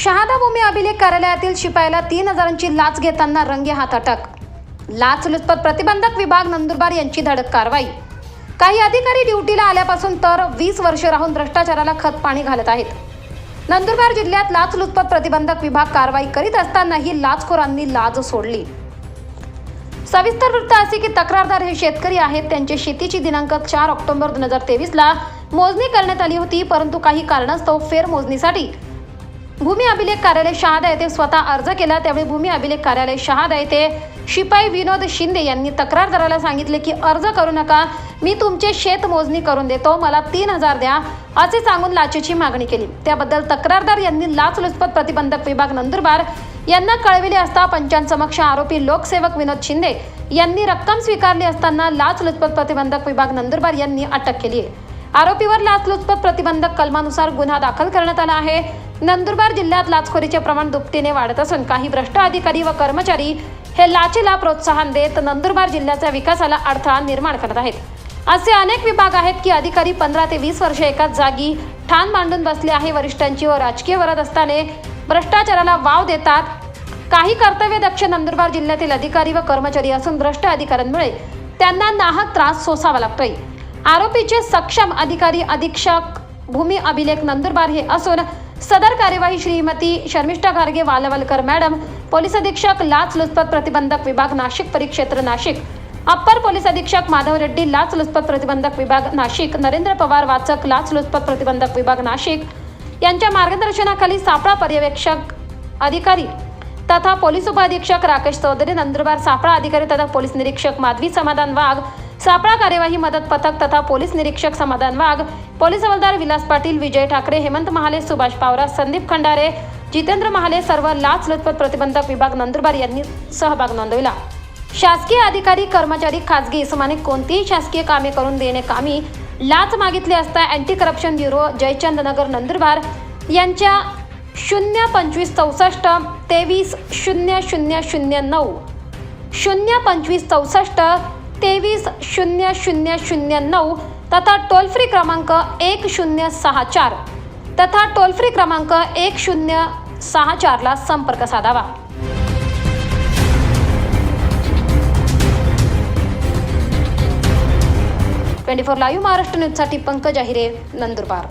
शहादा भूमी अभिलेख कार्यालयातील शिपायाला तीन हजारांची लाच घेताना रंगे हात अटक. लाचलुचपत प्रतिबंधक विभाग नंदुरबार यांची धडक कारवाई. काही अधिकारी ड्युटीला आल्यापासून तर वीस वर्ष राहून भ्रष्टाचाराला खत पाणी घालत आहेत. नंदुरबार जिल्ह्यात लाचलुचपत प्रतिबंधक विभाग कारवाई करीत असतानाही लाचखोरांनी लाज सोडली. सविस्तर वृत्त असे की तक्रारदार हे शेतकरी आहेत. त्यांची शेतीची दिनांक चार ऑक्टोबर दोन हजार तेवीसला मोजणी करण्यात आली होती परंतु काही कारणास्तव फेरमोजणीसाठी भूमी अभिलेख कार्यालय शहादा येथे स्वतः अर्ज केला. त्यावेळी भूमी अभिलेख कार्यालय शहादा येथे शिपाई विनोद शिंदे यांनी तक्रारदाराला सांगितले की अर्ज करू नका. मी तुमचे शेत मोजणी करून देतो. मला तीन हजार द्या. असे सांगून लाचेची मागणी केली. त्याबद्दल तक्रारदार यांनी लाचलुचपत प्रतिबंधक विभाग नंदुरबार यांना कळविले असता पंचांसमक्ष आरोपी लोकसेवक विनोद शिंदे यांनी रक्कम स्वीकारली असताना लाचलुचपत प्रतिबंधक विभाग नंदुरबार यांनी अटक केली आहे. आरोपीवर लाचलुचपत प्रतिबंधक कलमानुसार गुन्हा दाखल करण्यात आला आहे. नंदुरबार जिल्ह्यात लाचखोरीचे प्रमाण दुपटीने वाढत असून काही भ्रष्ट अधिकारी व कर्मचारी हे लाचेला प्रोत्साहन देत नंदुरबार जिल्ह्याच्या विकासाला अडथळा निर्माण करत आहेत. असे अनेक विभाग आहेत की अधिकारी पंधरा ते वीस वर्षे एकाच जागी ठाण मांडून बसले आहे. वरिष्ठांची व राजकीय वरद असताने भ्रष्टाचाराला वाव देतात. काही कर्तव्यदक्ष नंदुरबार जिल्ह्यातील अधिकारी व कर्मचारी असून भ्रष्ट अधिकाऱ्यांमुळे त्यांना नाहक त्रास सोसावा लागतोय. आरोपीचे सक्षम अधिकारी अधीक्षक भूमी अभिलेख नंदुरबार हे असून सदर कार्यवाही श्रीमती शर्मिष्ठा गार्गे वालवलकर मॅडम पोलीस अधीक्षक लाचलुचपत प्रतिबंधक विभाग नाशिक परिक्षेत्र नाशिक अप्पर पोलीस अधीक्षक माधव रेड्डी लाचलुचपत प्रतिबंधक विभाग नाशिक नरेंद्र पवार वाचक लाचलुचपत प्रतिबंधक विभाग नाशिक. यांच्या मार्गदर्शनाखाली सापळा पर्यवेक्षक अधिकारी तथा पोलीस उपअधीक्षक राकेश चौधरी नंदुरबार सापळा अधिकारी तथा पोलीस निरीक्षक माधवी समाधान वाघ सापळा कार्यवाही मदत पथक तथा पोलीस निरीक्षक समाधान वाघ. पोलीस हवालदार विलास पाटील विजय ठाकरे हेमंत महाले सुभाष पावरा संदीप खंडारे जितेंद्र महाले सर्व लाच लुचपत प्रतिबंधक विभाग नंदुरबार यांनी सहभाग नोंदविला. शासकीय अधिकारी कर्मचारी खासगी इसमाने कोणतीही शासकीय कामे करून देणे कामी लाच मागितली असता anti corruption bureau Jaychand Nagar Nandurbar यांच्या शून्य पंचवीस चौसष्ट तेवीस शून्य शून्य शून्य नऊ. शून्य पंचवीस चौसष्ट तेवीस शून्य शून्य शून्य नऊ तथा टोल फ्री क्रमांक एक शून्य सहा चार तथा टोल फ्री क्रमांक एक शून्य सहा चारला संपर्क साधावा. ट्वेंटी फोर लाईव्ह महाराष्ट्र न्यूजसाठी पंकज अहिरे नंदुरबार.